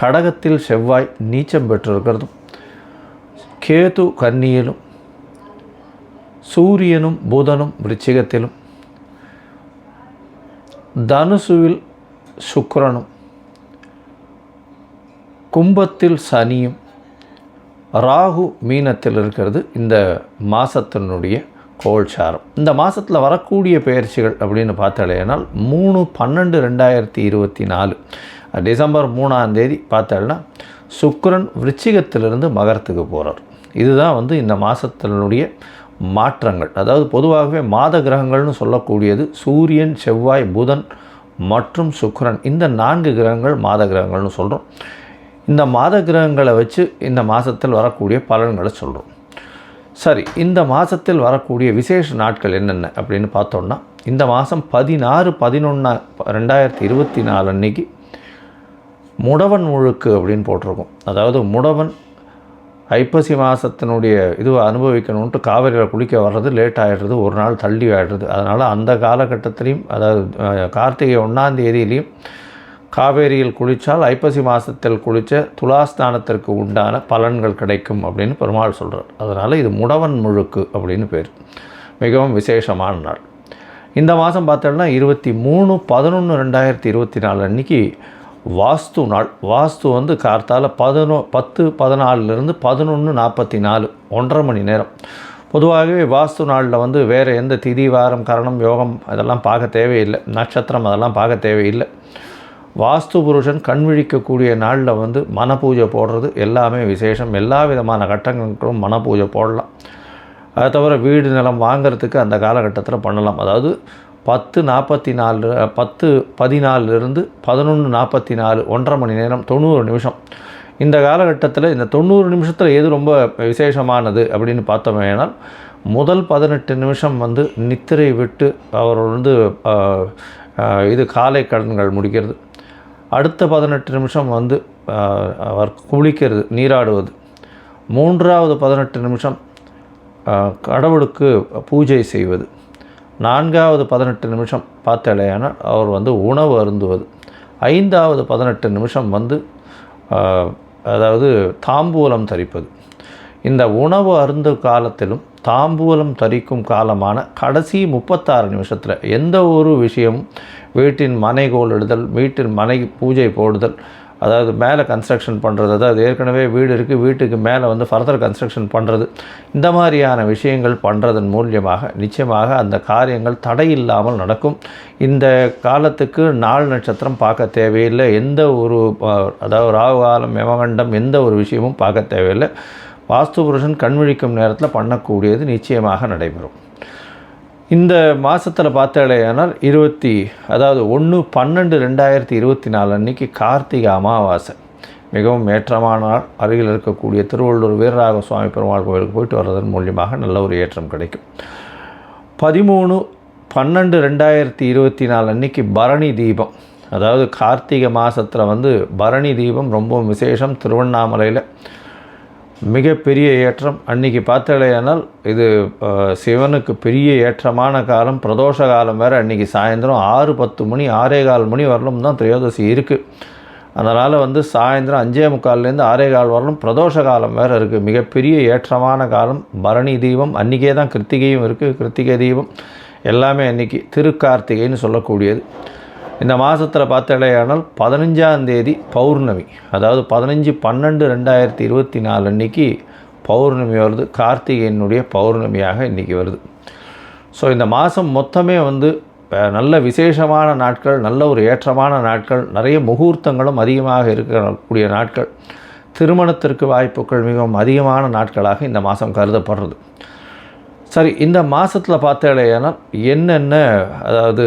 கடகத்தில் செவ்வாய் நீச்சம் பெற்றிருக்கிறதும் கேது கன்னியிலும் சூரியனும் புதனும் விருச்சிகத்திலும் தனுசுவில் சுக்கரனும் கும்பத்தில் சனியும் ராகு மீனத்தில் இருக்கிறது இந்த மாதத்தினுடைய கோல்சாரம். இந்த மாதத்தில் வரக்கூடிய பயிற்சிகள் அப்படின்னு பார்த்தாலேனால் மூணு பன்னெண்டு ரெண்டாயிரத்தி இருபத்தி நாலு. டிசம்பர் மூணாம் தேதி பார்த்தால்னா சுக்கரன் விருச்சிகத்திலிருந்து மகரத்துக்கு போகிறார் இதுதான் வந்து இந்த மாதத்தினுடைய மாற்றங்கள். அதாவது பொதுவாகவே மாத கிரகங்கள்னு சொல்லக்கூடியது சூரியன் செவ்வாய் புதன் மற்றும் சுக்கரன். இந்த நான்கு கிரகங்கள் மாத கிரகங்கள்னு சொல்கிறோம் இந்த மாத கிரகங்களை வச்சு இந்த மாதத்தில் வரக்கூடிய பலன்களை சொல்கிறோம் சரி இந்த மாதத்தில் வரக்கூடிய விசேஷ நாட்கள் என்னென்ன அப்படின்னு பார்த்தோம்னா இந்த மாதம் பதினாறு பதினொன்று ரெண்டாயிரத்தி இருபத்தி நாலு அன்னைக்கு முடவன் முழுக்கு அப்படின்னு போட்டிருக்கும். அதாவது முடவன் ஐப்பசி மாதத்தினுடைய இதுவை அனுபவிக்கணுன்ட்டு காவிரியில் குளிக்க வர்றது லேட் ஆகிடுறது ஒரு நாள் தள்ளி ஆகிடுறது அதனால் அந்த காலகட்டத்திலையும் அதாவது கார்த்திகை ஒன்றாம் தேதியிலையும் காவேரியில் குளித்தால் ஐப்பசி மாதத்தில் குளித்த துலாஸ்தானத்திற்கு உண்டான பலன்கள் கிடைக்கும் அப்படின்னு பெருமாள் சொல்கிறார் அதனால் இது முடவன் முழுக்கு அப்படின்னு பேர். மிகவும் விசேஷமான நாள். இந்த மாதம் பார்த்தோம்னா இருபத்தி மூணு பதினொன்று ரெண்டாயிரத்தி இருபத்தி நாலு அன்னைக்கு வாஸ்து நாள். வாஸ்து வந்து கார்த்தால பதினோ பத்து பதினாலுலேருந்து பதினொன்று நாற்பத்தி நாலு ஒன்றரை மணி நேரம். பொதுவாகவே வாஸ்து நாளில் வந்து வேறு எந்த திதி வாரம் கரணம் யோகம் அதெல்லாம் பார்க்க தேவையில்லை. நட்சத்திரம் அதெல்லாம் பார்க்க தேவையில்லை. வாஸ்து புருஷன் கண் விழிக்கக்கூடிய நாளில் வந்து மன பூஜை போடுறது எல்லாமே விசேஷம். எல்லா விதமான கட்டங்களுக்கும் மன பூஜை போடலாம். அதை தவிர வீடு நிலம் வாங்குறதுக்கு அந்த காலகட்டத்தில் பண்ணலாம். அதாவது பத்து நாற்பத்தி நாலு பத்து பதினாலிருந்து பதினொன்று நாற்பத்தி நாலு ஒன்றரை மணி நேரம் தொண்ணூறு நிமிஷம். இந்த காலகட்டத்தில் இந்த தொண்ணூறு நிமிஷத்தில் எது ரொம்ப விசேஷமானது அப்படின்னு பார்த்தோமேனால் முதல் பதினெட்டு நிமிஷம் வந்து நித்திரை விட்டு அவர் வந்து இது காலை கடன்கள் முடிக்கிறது. அடுத்த பதினெட்டு நிமிஷம் வந்து அவர் குளிக்கிறது நீராடுவது. மூன்றாவது பதினெட்டு நிமிஷம் கடவுளுக்கு பூஜை செய்வது. நான்காவது பதினெட்டு நிமிஷம் பார்த்தலையானால் அவர் வந்து உணவு அருந்துவது. ஐந்தாவது பதினெட்டு நிமிஷம் வந்து அதாவது தாம்பூலம் தரிப்பது. இந்த உணவு அருந்து காலத்திலும் தாம்பூலம் தரிக்கும் காலமான கடைசி முப்பத்தாறு நிமிஷத்தில் எந்த ஒரு விஷயமும் வீட்டின் மனை கோலிடுதல் வீட்டின் மனை பூஜை போடுதல் அதாவது மேலே கன்ஸ்ட்ரக்ஷன் பண்ணுறது அதாவது ஏற்கனவே வீடு இருக்குது வீட்டுக்கு மேலே வந்து ஃபர்தர் கன்ஸ்ட்ரக்ஷன் பண்ணுறது இந்த மாதிரியான விஷயங்கள் பண்ணுறதன் மூலியமாக நிச்சயமாக அந்த காரியங்கள் தடை இல்லாமல் நடக்கும். இந்த காலத்துக்கு நாள் நட்சத்திரம் பார்க்க தேவையில்லை. எந்த ஒரு அதாவது ராகு காலம் யமகண்டம் எந்த ஒரு விஷயமும் பார்க்க தேவையில்லை. வாஸ்து புருஷன் கண் விழிக்கும் நேரத்தில் பண்ணக்கூடியது நிச்சயமாக நடைபெறும். இந்த மாதத்தில் பார்த்தாலேயானால் இருபத்தி அதாவது ஒன்று பன்னெண்டு ரெண்டாயிரத்தி இருபத்தி நாலு அன்னைக்கு கார்த்திகை அமாவாசை. மிகவும் ஏற்றமான நாள். அருகில் இருக்கக்கூடிய திருவள்ளூர் வீரராக சுவாமி பெருமாள் கோவிலுக்கு போயிட்டு வர்றதன் மூலியமாக நல்ல ஒரு ஏற்றம் கிடைக்கும். பதிமூணு பன்னெண்டு ரெண்டாயிரத்தி இருபத்தி நாலு அன்னைக்கு பரணி தீபம். அதாவது கார்த்திகை மாதத்தில் வந்து பரணி தீபம் ரொம்ப விசேஷம். திருவண்ணாமலையில் மிகப்பெரிய ஏற்றம் அன்றைக்கி பார்த்தலையானால் இது சிவனுக்கு பெரிய ஏற்றமான காலம் பிரதோஷ காலம் வேறு. அன்றைக்கி சாயந்தரம் ஆறு பத்து மணி ஆறே கால் மணி வரலும் தான் திரையோதசி இருக்குது அதனால் வந்து சாயந்தரம் அஞ்சே முக்கால்லேருந்து ஆறே கால் வரலும் பிரதோஷ காலம் வேறு இருக்குது மிகப்பெரிய ஏற்றமான காலம். பரணி தீபம் அன்றைக்கே தான் கிருத்திகையும் இருக்குது கிருத்திகை தீபம் எல்லாமே அன்றைக்கி திருக்கார்த்திகைன்னு சொல்லக்கூடியது. இந்த மாதத்தில் பார்த்தாலேயானால் பதினஞ்சாம் தேதி பௌர்ணமி. அதாவது பதினஞ்சு பன்னெண்டு ரெண்டாயிரத்தி இருபத்தி நாலு அன்னைக்கு பௌர்ணமி வருது. கார்த்திகையனுடைய பௌர்ணமியாக இன்றைக்கி வருது. ஸோ இந்த மாதம் மொத்தமே வந்து நல்ல விசேஷமான நாட்கள் நல்ல ஒரு ஏற்றமான நாட்கள் நிறைய முகூர்த்தங்களும் அதிகமாக இருக்கக்கூடிய நாட்கள். திருமணத்திற்கு வாய்ப்புகள் மிகவும் அதிகமான நாட்களாக இந்த மாதம் கருதப்படுறது. சரி இந்த மாதத்தில் பார்த்தாலேயானால் என்னென்ன அதாவது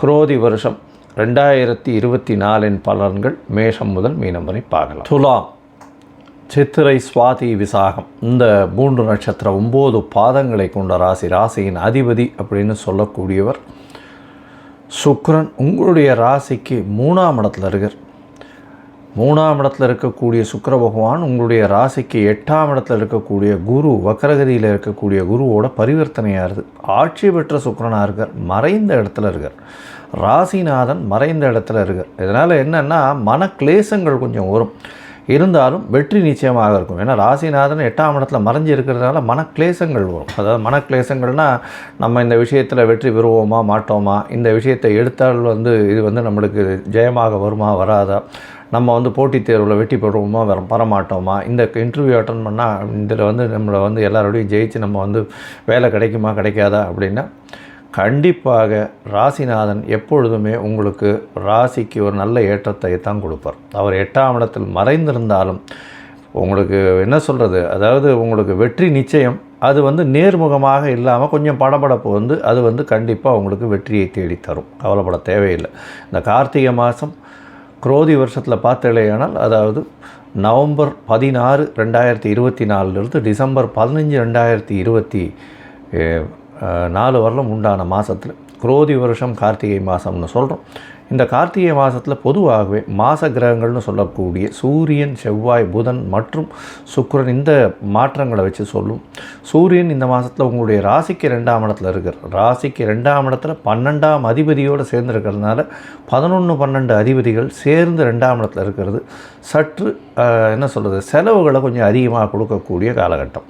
குரோதி வருஷம் ரெண்டாயிரத்தி இருபத்தி நாலின் பலன்கள் மேஷம் முதல் மீனம் வரை பார்க்கலாம். துலாம் சித்திரை சுவாதி விசாகம். இந்த மூன்று நட்சத்திரம் ஒம்பது பாதங்களை கொண்ட ராசி ராசியின் அதிபதி அப்படின்னு சொல்லக்கூடியவர் சுக்ரன் உங்களுடைய ராசிக்கு மூணாம் இடத்துல இருக்கார். மூணாம் இடத்துல இருக்கக்கூடிய சுக்கர பகவான் உங்களுடைய ராசிக்கு எட்டாம் இடத்துல இருக்கக்கூடிய குரு வக்கரகதியில் இருக்கக்கூடிய குருவோட பரிவர்த்தனையாகுது ஆட்சி பெற்ற சுக்கரனாக இருக்கார் மறைந்த இடத்துல இருக்கார். ராசிநாதன் மறைந்த இடத்துல இருக்கார். இதனால் என்னென்னா மன கிளேசங்கள் கொஞ்சம் வரும். இருந்தாலும் வெற்றி நிச்சயமாக இருக்கும். ஏன்னா ராசிநாதன் எட்டாம் இடத்துல மறைஞ்சு இருக்கிறதுனால மனக்லேசங்கள் வரும். அதாவது மனக்லேசங்கள்னால் நம்ம இந்த விஷயத்தில் வெற்றி பெறுவோமா மாட்டோமா? இந்த விஷயத்தை எடுத்தால் வந்து இது வந்து நம்மளுக்கு ஜெயமாக வருமா வராதா? நம்ம வந்து போட்டித் தேர்வில் வெற்றி பெறுவோமா வர வரமாட்டோமா? இந்த இன்டர்வியூ அட்டன் பண்ணால் இதில் வந்து நம்மளை வந்து எல்லாரோடையும் ஜெயிச்சு நம்ம வந்து வேலை கிடைக்குமா கிடைக்காதா அப்படின்னா கண்டிப்பாக ராசிநாதன் எப்பொழுதுமே உங்களுக்கு ராசிக்கு ஒரு நல்ல ஏற்றத்தை தான் கொடுப்பார். அவர் எட்டாம் இடத்தில் மறைந்திருந்தாலும் உங்களுக்கு என்ன சொல்கிறது அதாவது உங்களுக்கு வெற்றி நிச்சயம். அது வந்து நேர்முகமாக இல்லாமல் கொஞ்சம் படபடப்பு வந்து அது வந்து கண்டிப்பாக உங்களுக்கு வெற்றியை தேடி தரும். கவலைப்பட தேவையில்லை. இந்த கார்த்திகை மாதம் குரோதி வருஷத்தில் பார்த்தலையானால் அதாவது நவம்பர் பதினாறு ரெண்டாயிரத்தி இருபத்தி நாலுலேருந்து டிசம்பர் பதினஞ்சு ரெண்டாயிரத்தி இருபத்தி நாலு வருடம் உண்டான மாதத்தில் குரோதி வருஷம் கார்த்திகை மாதம்னு சொல்கிறோம் இந்த கார்த்திகை மாதத்தில் பொதுவாகவே மாச கிரகங்கள்னு சொல்லக்கூடிய சூரியன் செவ்வாய் புதன் மற்றும் சுக்கரன் இந்த மாற்றங்களை வச்சு சொல்லும். சூரியன் இந்த மாதத்தில் உங்களுடைய ராசிக்கு ரெண்டாம் இடத்துல இருக்கிற ராசிக்கு ரெண்டாம் இடத்துல பன்னெண்டாம் அதிபதியோடு சேர்ந்து இருக்கிறதுனால பதினொன்று பன்னெண்டு அதிபதிகள் சேர்ந்து ரெண்டாம் இடத்துல இருக்கிறது. சற்று என்ன சொல்கிறது செலவுகளை கொஞ்சம் அதிகமாக கொடுக்கக்கூடிய காலகட்டம்.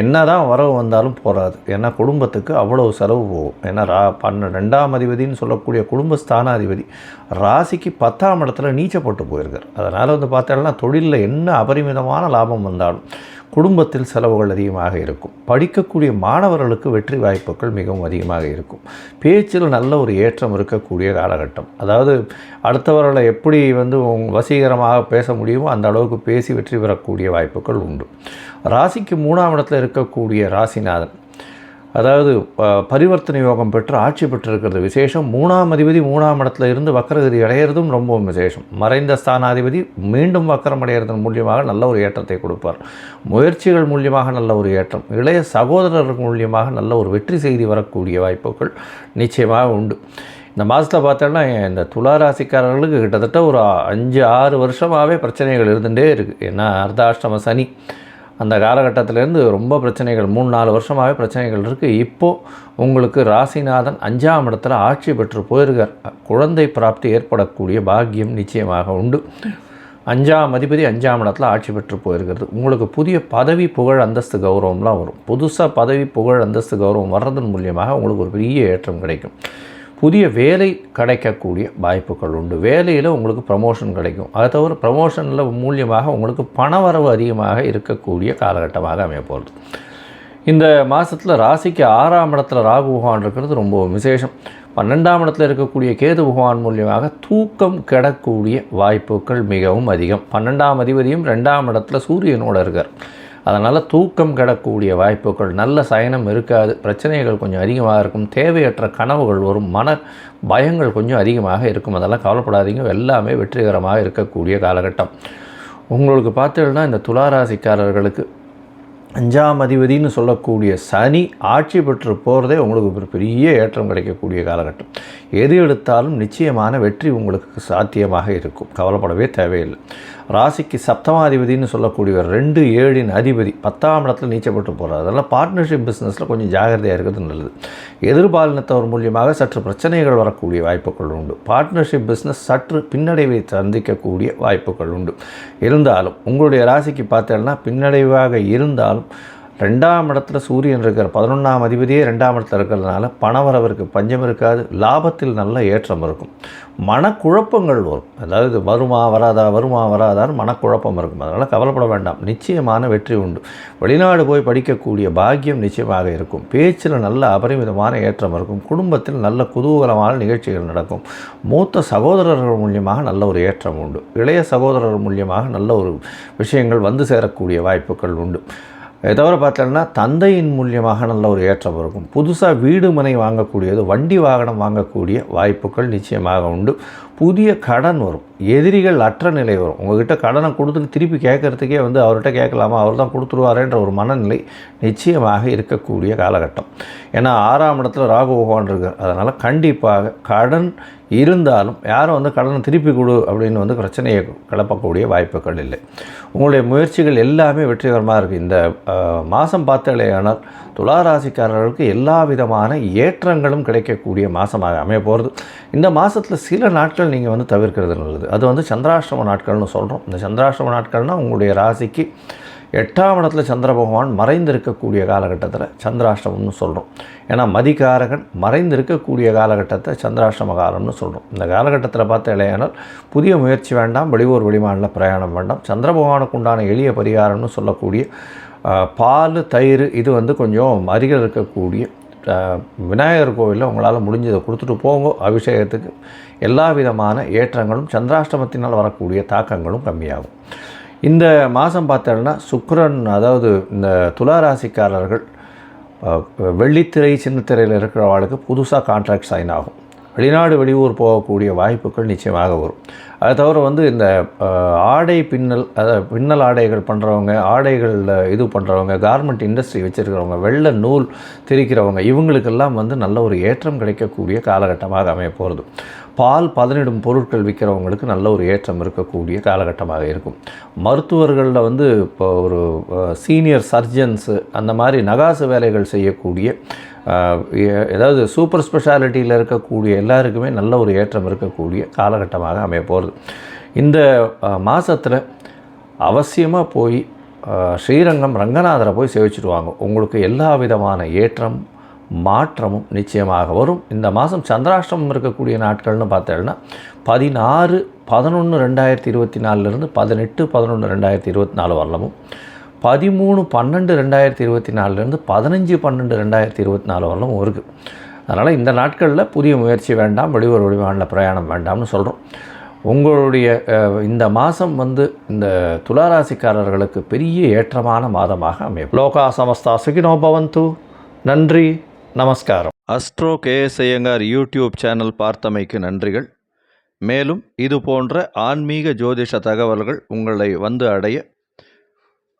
என்ன தான் வரவு வந்தாலும் போகாது ஏன்னா குடும்பத்துக்கு அவ்வளவு செலவு போகும். ஏன்னா ரா பன்ன ரெண்டாம் அதிபதினு சொல்லக்கூடிய குடும்ப ஸ்தானாதிபதி ராசிக்கு பத்தாம் இடத்துல நீச்சப்பட்டு போயிருக்கார். அதனால் வந்து பார்த்தோம்னா தொழிலில் என்ன அபரிமிதமான லாபம் வந்தாலும் குடும்பத்தில் செலவுகள் அதிகமாக இருக்கும். படிக்கக்கூடிய மாணவர்களுக்கு வெற்றி வாய்ப்புகள் மிகவும் அதிகமாக இருக்கும். பேச்சில் நல்ல ஒரு ஏற்றம் இருக்கக்கூடிய காலகட்டம். அதாவது அடுத்தவர்களை எப்படி வந்து வசீகரமாக பேச முடியுமோ அந்த அளவுக்கு பேசி வெற்றி பெறக்கூடிய வாய்ப்புகள் உண்டு. ராசிக்கு மூணாம் இடத்துல இருக்கக்கூடிய ராசிநாதன் அதாவது ப- பரிவர்த்தனை யோகம் பெற்று ஆட்சி பெற்றிருக்கிறது விசேஷம். மூணாம் அதிபதி மூணாம் இடத்துல இருந்து வக்கரகதி அடையிறதும் ரொம்பவும் விசேஷம். மறைந்த ஸ்தானாதிபதி மீண்டும் வக்கரம் அடைகிறதன் மூலியமாக நல்ல ஒரு ஏற்றத்தை கொடுப்பார். முயற்சிகள் மூலியமாக நல்ல ஒரு ஏற்றம். இளைய சகோதரர்கள் மூலியமாக நல்ல ஒரு வெற்றி செய்தி வரக்கூடிய வாய்ப்புகள் நிச்சயமாக உண்டு. இந்த மாதத்தில் பார்த்தோன்னா இந்த துலா ராசிக்காரர்களுக்கு கிட்டத்தட்ட ஒரு அஞ்சு ஆறு வருஷமாகவே பிரச்சனைகள் இருந்துகிட்டே இருக்குது ஏன்னா அர்த்தாஷ்டம சனி. அந்த காலகட்டத்திலேருந்து ரொம்ப பிரச்சனைகள் மூணு நாலு வருஷமாகவே பிரச்சனைகள் இருக்குது இப்போது உங்களுக்கு ராசிநாதன் அஞ்சாம் இடத்துல ஆட்சி பெற்று போயிருக்கார். குழந்தை பிராப்தி ஏற்படக்கூடிய பாக்கியம் நிச்சயமாக உண்டு. அஞ்சாம் அதிபதி அஞ்சாம் இடத்துல ஆட்சி பெற்று போயிருக்கிறது. உங்களுக்கு புதிய பதவி புகழ் அந்தஸ்து கௌரவம்லாம் வரும். புதுசாக பதவி புகழ் அந்தஸ்து கௌரவம் வர்றதன் மூலியமாக உங்களுக்கு ஒரு பெரிய ஏற்றம் கிடைக்கும். புதிய வேலை கிடைக்கக்கூடிய வாய்ப்புகள் உண்டு. வேலையில் உங்களுக்கு ப்ரமோஷன் கிடைக்கும். அதை தவிர ப்ரமோஷனில் மூலியமாக உங்களுக்கு பணவரவு அதிகமாக இருக்கக்கூடிய காலகட்டமாக அமையப்போகிறது இந்த மாதத்தில் ராசிக்கு ஆறாம் இடத்துல ராகு பகவான் இருக்கிறது ரொம்ப விசேஷம். பன்னெண்டாம் இடத்துல இருக்கக்கூடிய கேது பகவான் மூலியமாக தூக்கம் கெடக்கூடிய வாய்ப்புகள் மிகவும் அதிகம். பன்னெண்டாம் அதிபதியும் ரெண்டாம் இடத்துல சூரியனோடு இருக்கார். அதனால் தூக்கம் கிடக்கூடிய வாய்ப்புகள் நல்ல சயனம் இருக்காது பிரச்சனைகள் கொஞ்சம் அதிகமாக இருக்கும் தேவையற்ற கனவுகள் வரும் மன பயங்கள் கொஞ்சம் அதிகமாக இருக்கும். அதெல்லாம் கவலைப்படாதீங்க எல்லாமே வெற்றிகரமாக இருக்கக்கூடிய காலகட்டம். உங்களுக்கு பார்த்தீங்கன்னா இந்த துளாராசிக்காரர்களுக்கு அஞ்சாம் அதிபதினு சொல்லக்கூடிய சனி ஆட்சி பெற்று போகிறதே உங்களுக்கு ஒரு பெரிய ஏற்றம் கிடைக்கக்கூடிய காலகட்டம். எது எடுத்தாலும் நிச்சயமான வெற்றி உங்களுக்கு சாத்தியமாக இருக்கும். கவலைப்படவே தேவையில்லை. ராசிக்கு சப்தமாதிபதினு சொல்லக்கூடிய ரெண்டு ஏழின் அதிபதி பத்தாம் இடத்துல நீச்சப்பட்டு போகிறார் அதெல்லாம் பார்ட்னர்ஷிப் பிஸ்னஸில் கொஞ்சம் ஜாகிரதையாக இருக்கிறது நல்லது. எதிர்பாலினத்தவர் மூலியமாக சற்று பிரச்சனைகள் வரக்கூடிய வாய்ப்புகள் உண்டு. பார்ட்னர்ஷிப் பிஸ்னஸ் சற்று பின்னடைவை சந்திக்கக்கூடிய வாய்ப்புகள் உண்டு. இருந்தாலும் உங்களுடைய ராசிக்கு பார்த்தேன்னா பின்னடைவாக இருந்தாலும் ரெண்டாம் இடத்துல சூரியன் இருக்கிற பதினொன்றாம் அதிபதியே ரெண்டாம் இடத்துல இருக்கிறதுனால பணவரவருக்கு பஞ்சம் இருக்காது லாபத்தில் நல்ல ஏற்றம் இருக்கும். மனக்குழப்பங்கள் வரும். அதாவது வருமா வராதா வருமா வராதான்னு மனக்குழப்பம் இருக்கும். அதனால் கவலைப்பட வேண்டாம். நிச்சயமான வெற்றி உண்டு. வெளிநாடு போய் படிக்கக்கூடிய பாக்கியம் நிச்சயமாக இருக்கும். பேச்சில் நல்ல அபரிமிதமான ஏற்றம் இருக்கும். குடும்பத்தில் நல்ல குதூகலமான நிகழ்ச்சிகள் நடக்கும். மூத்த சகோதரர்கள் மூலியமாக நல்ல ஒரு ஏற்றம் உண்டு. இளைய சகோதரர் மூலியமாக நல்ல ஒரு விஷயங்கள் வந்து சேரக்கூடிய வாய்ப்புகள் உண்டு. தவிர பார்த்தோம்னா தந்தையின் மூலியமாக நல்ல ஒரு ஏற்றம் இருக்கும். புதுசாக வீடு மனை வாங்கக்கூடியது வண்டி வாகனம் வாங்கக்கூடிய வாய்ப்புகள் நிச்சயமாக உண்டு. புதிய கடன் வரும். எதிரிகள் அற்ற நிலை வரும். உங்கள்கிட்ட கடனை கொடுத்துட்டு திருப்பி கேட்குறதுக்கே வந்து அவர்கிட்ட கேட்கலாமா? அவர் தான் கொடுத்துருவாரேன்ற ஒரு மனநிலை நிச்சயமாக இருக்கக்கூடிய காலகட்டம். ஏன்னா ஆறாம் இடத்துல ராகு பகவான் இருக்கார். அதனால் கண்டிப்பாக கடன் இருந்தாலும் யாரும் வந்து கடனை திருப்பி கொடு அப்படின்னு வந்து பிரச்சனையை கிளப்பக்கூடிய வாய்ப்புகள் இல்லை. உங்களுடைய முயற்சிகள் எல்லாமே வெற்றிகரமாக இருக்குது இந்த மாதம் பார்த்தாலேயானால் துளாராசிக்காரர்களுக்கு எல்லா விதமான ஏற்றங்களும் கிடைக்கக்கூடிய மாதமாக அமைய போகிறது இந்த மாதத்தில் சில நாட்கள் நீங்கள் வந்து தவிர்க்கிறது நல்லது. அது வந்து சந்திராஷ்டம நாட்கள்னு சொல்கிறோம் இந்த சந்திராஷ்டம நாட்கள்னால் உங்களுடைய ராசிக்கு எட்டாம் இடத்துல சந்திர பகவான் மறைந்திருக்கக்கூடிய காலகட்டத்தில் சந்திராஷ்டமம்னு சொல்கிறோம் ஏன்னா மதிகாரகன் மறைந்திருக்கக்கூடிய காலகட்டத்தை சந்திராஷ்டம காலம்னு சொல்கிறோம் இந்த காலகட்டத்தில் பார்த்த இளையானால் புதிய முயற்சி வேண்டாம் வெளியூர் வெளிமாநில பிரயாணம் வேண்டாம். சந்திர பகவானுக்கு உண்டான எளிய பரிகாரம்னு சொல்லக்கூடிய பால் தயிர் இது வந்து கொஞ்சம் அருகில் இருக்கக்கூடிய விநாயகர் கோவிலில் உங்களால் முடிஞ்சதை கொடுத்துட்டு போங்க. அபிஷேகத்துக்கு எல்லா விதமான ஏற்றங்களும் சந்திராஷ்டமத்தினால் வரக்கூடிய தாக்கங்களும் கம்மியாகும். இந்த மாதம் பார்த்தோன்னா சுக்கரன் அதாவது இந்த துளாராசிக்காரர்கள் வெள்ளித்திரை சின்னத்திரையில் இருக்கிறவர்களுக்கு புதுசாக கான்ட்ராக்ட் சைன் ஆகும். வெளிநாடு வெளியூர் போகக்கூடிய வாய்ப்புகள் நிச்சயமாக வரும். அதை தவிர வந்து இந்த ஆடை பின்னல் அதை பின்னல் ஆடைகள் பண்ணுறவங்க ஆடைகளில் இது பண்ணுறவங்க கார்மெண்ட் இண்டஸ்ட்ரி வச்சுருக்கிறவங்க வெள்ளை நூல் திரிக்கிறவங்க இவங்களுக்கெல்லாம் வந்து நல்ல ஒரு ஏற்றம் கிடைக்கக்கூடிய காலகட்டமாக அமைய போகிறது பால் பதனிடும் பொருட்கள் விற்கிறவங்களுக்கு நல்ல ஒரு ஏற்றம் இருக்கக்கூடிய காலகட்டமாக இருக்கும். மருத்துவர்களில் வந்து இப்போ ஒரு சீனியர் சர்ஜன்ஸு அந்த மாதிரி நகாசு வேலைகள் செய்யக்கூடிய ஏதாவது சூப்பர் ஸ்பெஷாலிட்டியில் இருக்கக்கூடிய எல்லாருக்குமே நல்ல ஒரு ஏற்றம் இருக்கக்கூடிய காலகட்டமாக அமைய போகிறது இந்த மாதத்தில் அவசியமாக போய் ஸ்ரீரங்கம் ரங்கநாதரை போய் சேவிச்சுட்டு வாங்க உங்களுக்கு எல்லா விதமான ஏற்றம் மாற்றமும் நிச்சயமாக வரும். இந்த மாதம் சந்திராஷ்டிரமம் இருக்கக்கூடிய நாட்கள்னு பார்த்தேன்னா பதினாறு பதினொன்று ரெண்டாயிரத்தி இருபத்தி நாலுலேருந்து பதினெட்டு பதினொன்று ரெண்டாயிரத்தி இருபத்தி நாலு வரலமும் பதிமூணு பன்னெண்டு ரெண்டாயிரத்தி இருபத்தி நாலுலேருந்து பதினஞ்சு பன்னெண்டு ரெண்டாயிரத்தி இருபத்தி நாலு வரலும் இருக்குது அதனால் இந்த நாட்களில் புதிய முயற்சி வேண்டாம் வெளியூர் வெளிமாநில பிரயாணம் வேண்டாம்னு சொல்கிறோம் உங்களுடைய இந்த மாதம் வந்து இந்த துளாராசிக்காரர்களுக்கு பெரிய ஏற்றமான மாதமாக அமையும். லோகா சமஸ்தா சுகினோ பவந்து. நன்றி நமஸ்காரம். Astro KS Iyengar YouTube channel பார்த்தமைக்கு நன்றிகள். மேலும் இது போன்ற ஆன்மீக ஜோதிஷ தகவல்கள் உங்களை வந்து அடைய